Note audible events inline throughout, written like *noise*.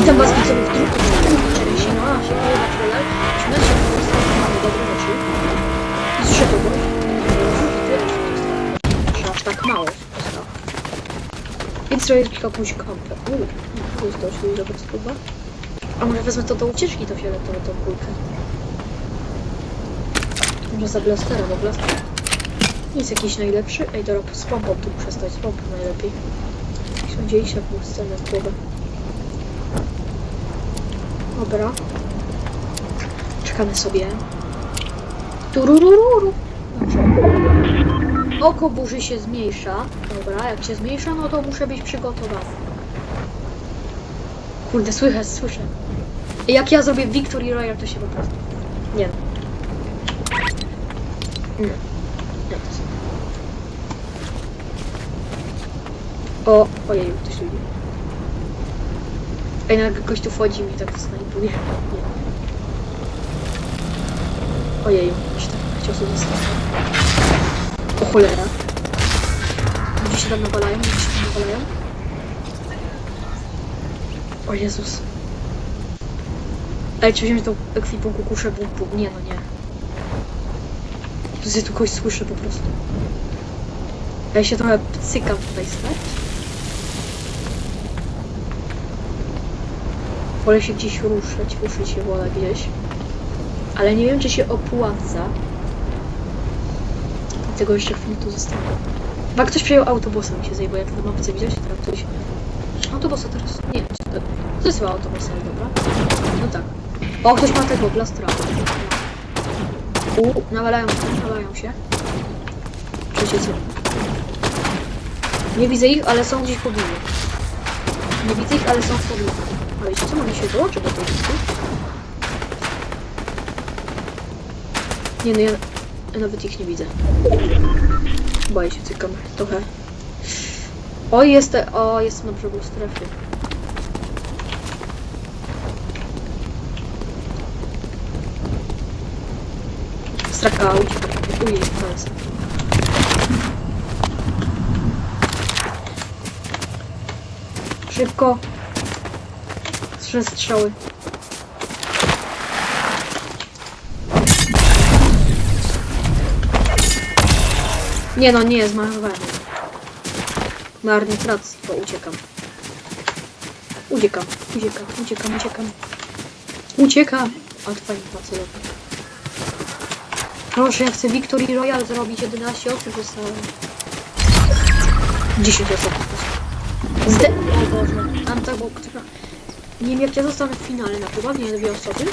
Witam was widzowie w drugim odcinku się ma się pojawiać trailer. Śmiecie po prostu mamy dobre rzeczy. I z czego go? Aż tak mało zostało. Więc zrobię później kampę. Uuu, tu jest dość dużo podstuba. A może wezmę to do ucieczki, to fioletową tą kulkę. Może za blastera, bo blaster jest jakiś najlepszy. Ej, dobra, z pompą tu muszę stać, z najlepiej. Sądzieliście jakąś scenę w głowę. Dobra. Czekamy sobie. Tururururu. Dobrze. Oko burzy się zmniejsza. Dobra, jak się zmniejsza, no to muszę być przygotowany. Kurde, słychać, słyszę. Jak ja zrobię Victory Royale, to się po prostu... Nie. Nie. O, ojej, ktoś tu idzie. Ej, nagle gość tu wchodzi mi tak snajpuje. Nie. Ojej, ktoś tam chciał sobie zostawić. O cholera. Ludzie się tam nawalają, ludzie się tam nawalają. O Jezus. Ej, czy wziąć tą ekwipunku kuszę bum bum? Nie, no nie. Ja tu kogoś słyszę po prostu. Ja się trochę cykam tutaj stać. Wolę się gdzieś ruszyć, ruszyć się wolę gdzieś. Ale nie wiem, czy się opłaca. Dlatego jeszcze chwilę tu zostanę. Chyba ktoś przejął autobusa, mi się bo jak na mapce widziałeś, teraz ktoś... Autobusa teraz... Nie, to, to jest chyba dobra? No tak. O, ktoś ma tego, blastra. U, nawalają się, nawalają się. Przecież co? Nie widzę ich, ale są gdzieś pobliżu. Nie widzę ich, ale są w pobliżu. Ale co, mogę się dołączyć do listy? Nie no, ja, ja nawet ich nie widzę. Boję się cykam trochę. O, jest, o, jest na brzegu strefy. Straka, uciekaj. Ujej. Szybko. Trzy strzały. Nie no, nie, zmarnowałem. Marnotrawstwo, uciekam. Uciekam, uciekam, uciekam, uciekam. Uciekam! A fajnie celownik. Proszę, ja chcę Victory Royale zrobić. 11 osób zostało. 10 osób. Zde... O Boże, tam było, która... Nie wiem jak ja zostanę w finale na chyba, nie dwie osoby.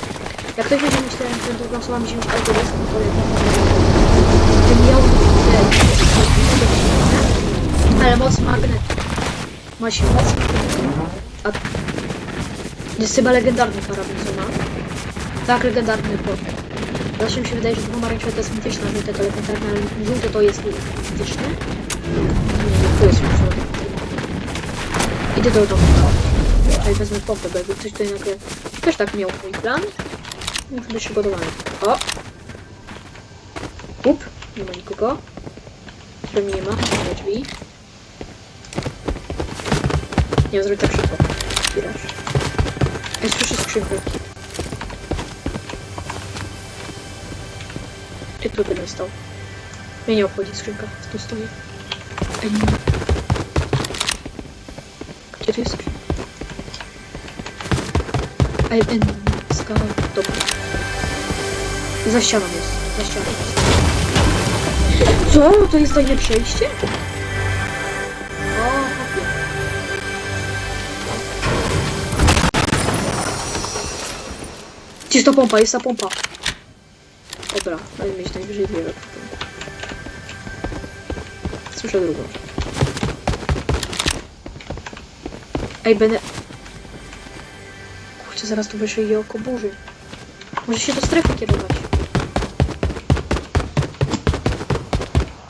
Jak ktoś będzie myślał, że drugą osobą mi się już autobus, to. Bym miał. Ale moc magnet. Ma się moc A... Jest chyba legendarny karabin, co ma. Tak, legendarny, bo... Zawsze mi się wydaje, że to pomarańczowe to jest mityczne, a żółte to legendarne, ale żółte to jest mityczne. Nie, to jest już Idę do domu. Tutaj wezmę pompę, bo jakby ktoś tutaj nagle też tak miał mój plan. Muszę być przygotowany. O! Up! Nie ma nikogo. Drzwi nie ma, nie ma drzwi. Nie, zrobię tak szybko. Otwierasz. Ej, słyszę skrzynkę. Ty tu będę stał. Mnie nie obchodzi skrzynka, tu stoję. Ej, nie. Gdzie tu jest skrzynka? Ej, ej, ska... Dobra. Za ścianą jest, za ścianą jest. Co? To jest tajne przejście? O, chłopie. Gdzież to pompa? Jest ta pompa. Dobra, ale mieć najwyżej dwie. Słyszę drugą. Ej, będę... Kurczę, zaraz tu wyżej oko burzy. Może się do strefy kierować.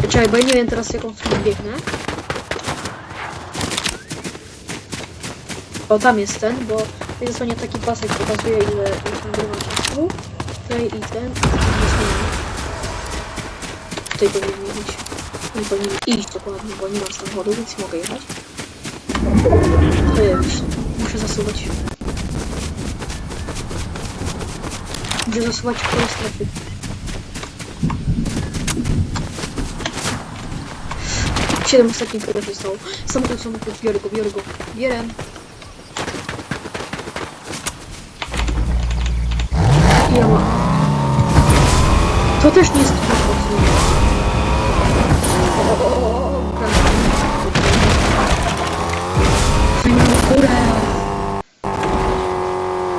Czekaj, bo ja nie wiem teraz jaką stronę biegnę. O, tam jest ten, bo jest dosłownie taki pasek pokazuje ile już nagrywam czasu. Tutaj i ten. Tutaj powinien iść. Nie powinien iść dokładnie, bo nie mam samochodu, więc mogę jechać. To jest. Muszę zasuwać. Dobrze, zasuwać tej strefy. Siedem ostatnich kogo się stało. Samochód, samochód, biorę go, biorę go. Bierę. Ja mam. To też nie jest.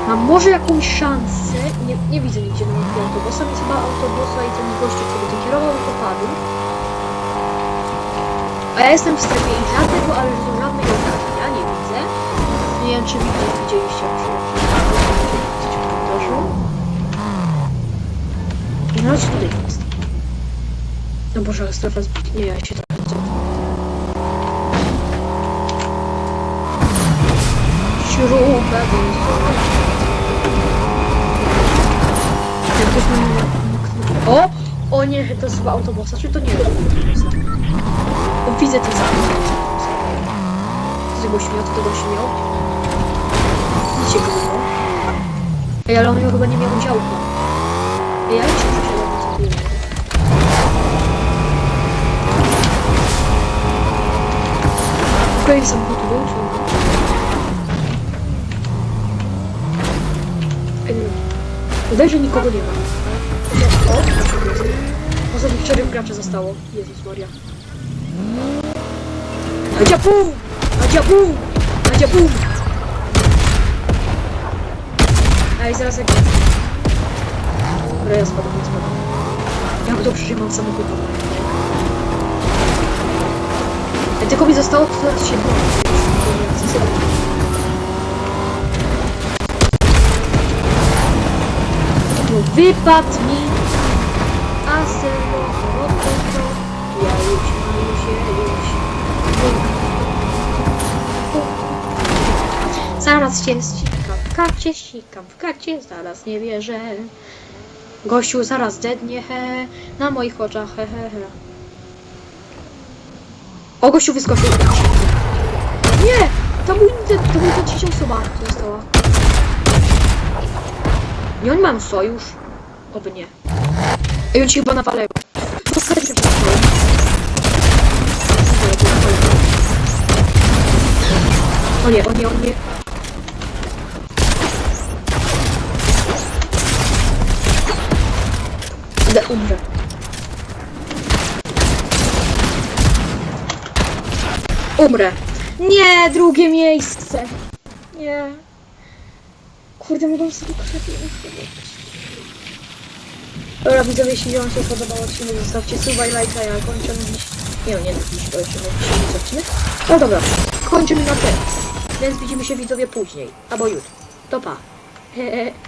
Mam może jakąś szansę. Nie, widzę nigdzie mapie autobusa, więc chyba autobusa i ten gościu, który to kierował, popadł. A ja jestem w strefie i ale że żadnej okazji. Ja nie widzę. Nie wiem, czy widzicie, widzieliście przy coś w komentarzu. No chodź tutaj jest. No Boże, strefa zbyt... Nie, ja się trochę cofam. Śrubę Jak nie- O! O nie, to jest chyba autobusa, czy to nie jest autobusa? O, widzę ten samochód. Z tego śmiał, to tego śmiał. Widzicie go, no? Ej, ale on chyba nie miał działka. Ej, ja się przesiadam na co chwilę? Okej, samochód był, czy Wydaje, że nikogo nie ma. O, o, jest. Poza tym czterech graczy zostało. Jezus Maria. Nadzia bum! Nadzia bum! Nadzia bum! Ej, zaraz jak... Dobra, ja spadam, ja spadam. Jak dobrze, że mam samochód. Ej, tylko mi zostało to teraz się broni. Wypadł mi Aselo, no to to Ja już, a już, ja już Zaraz cię ściskam, w karcie ściskam, w karcie zaraz nie wierzę Gościu zaraz dednie, he, na moich oczach, he, he, he. O, gościu wyskoczył. Nie! To mój, to mój ta trzecia osoba została. Nie, oni mają sojusz. Oby nie. Ej, on ci chyba nawalają. No, serio się przestało. O nie, o nie, o nie. Idę, umrę. Umrę. Nie, drugie miejsce. Nie. Kurde, mogą sobie krzepie. Dobra, widzowie, jeśli wam się podobał odcinek, zostawcie suba i lajka, ja kończę na dziś. Nie no, nie dziś, bo jeszcze dziś odcinek. No dobra, kończymy na ten. Więc widzimy się widzowie później, albo jutro. To pa. Hehe. *laughs*